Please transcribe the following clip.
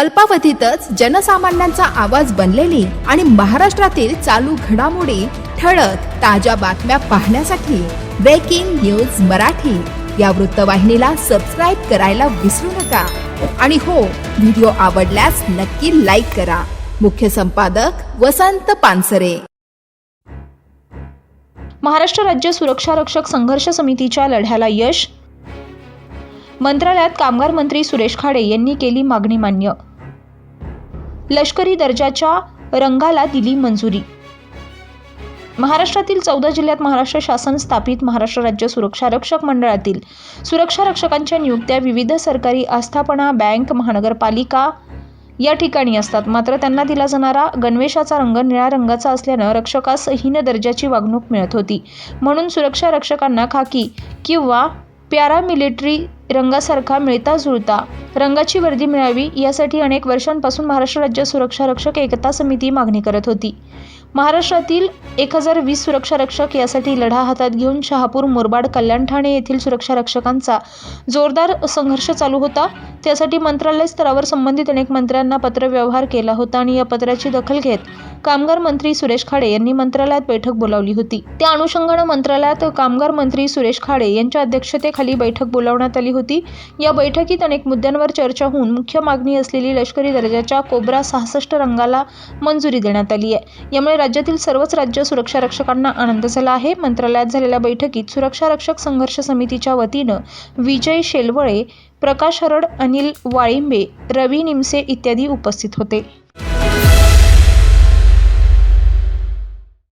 अल्पावधीतच जनसामान्यांचा आवाज बनलेली आणि महाराष्ट्रातील चालू घडामोडी ठळक ताज्या बातम्या पाहण्यासाठी ब्रेकिंग न्यूज मराठी. या वृत्तवाहिनीला सबस्क्राईब करायला विसरू नका. आणि हो व्हिडिओ आवडल्यास नक्की लाईक करा. मुख्य संपादक वसंत पानसरे. महाराष्ट्र राज्य सुरक्षा रक्षक संघर्ष समितीच्या लढ्याला यश? मंत्रालयात कामगार मंत्री सुरेश खाडे यांनी केली मागणी मान्य लष्करी दर्जाच्या रंगाला दिली मंजुरी. महाराष्ट्रातील चौदा जिल्ह्यात महाराष्ट्र शासन स्थापित महाराष्ट्र राज्य सुरक्षा रक्षक मंडळातील सुरक्षा रक्षकांच्या नियुक्त्या विविध सरकारी आस्थापना बँक महानगरपालिका या ठिकाणी असतात. मात्र त्यांना दिला जाणारा गणवेशाचा रंग निळ्या रंगाचा असल्यानं रक्षकास हीन दर्जाची वागणूक मिळत होती. म्हणून सुरक्षा रक्षकांना खाकी किंवा पॅरामिलिटरी रंगासारखा मिळता जुळता. रंगाची वर्दी मिळावी यासाठी अनेक वर्षांपासून महाराष्ट्र राज्य सुरक्षा रक्षक एकता समिती मागणी करत होती. महाराष्ट्रातील एक हजार वीस सुरक्षा रक्षक यासाठी लढा हातात घेऊन शहापूर मुरबाड कल्याण ठाणे येथील सुरक्षा रक्षकांचा जोरदार संघर्ष चालू होता. त्यासाठी मंत्रालय स्तरावर संबंधित अनेक मंत्र्यांना पत्रव्यवहार केला होता आणि या पत्राची दखल घेत कामगार मंत्री सुरेश खाडे यांनी मंत्रालयात बैठक बोलावली होती. त्या अनुषंगानं मंत्रालयात कामगार मंत्री सुरेश खाडे यांच्या अध्यक्षतेखाली बैठक बोलावण्यात आली होती. या बैठकीत अनेक मुद्द्यांवर चर्चा होऊन मुख्य मागणी असलेली लष्करी दर्जाच्या कोब्रा सहासष्ट रंगाला मंजुरी देण्यात आली आहे. यामुळे राज्यातील सर्वच राज्य सुरक्षा रक्षकांना आनंद झाला आहे. मंत्रालयात झालेल्या बैठकीत सुरक्षा रक्षक संघर्ष समितीच्या वतीनं विजय शेलवळे प्रकाश हरड अनिल वाळिंबे रवी निमसे इत्यादी उपस्थित होते.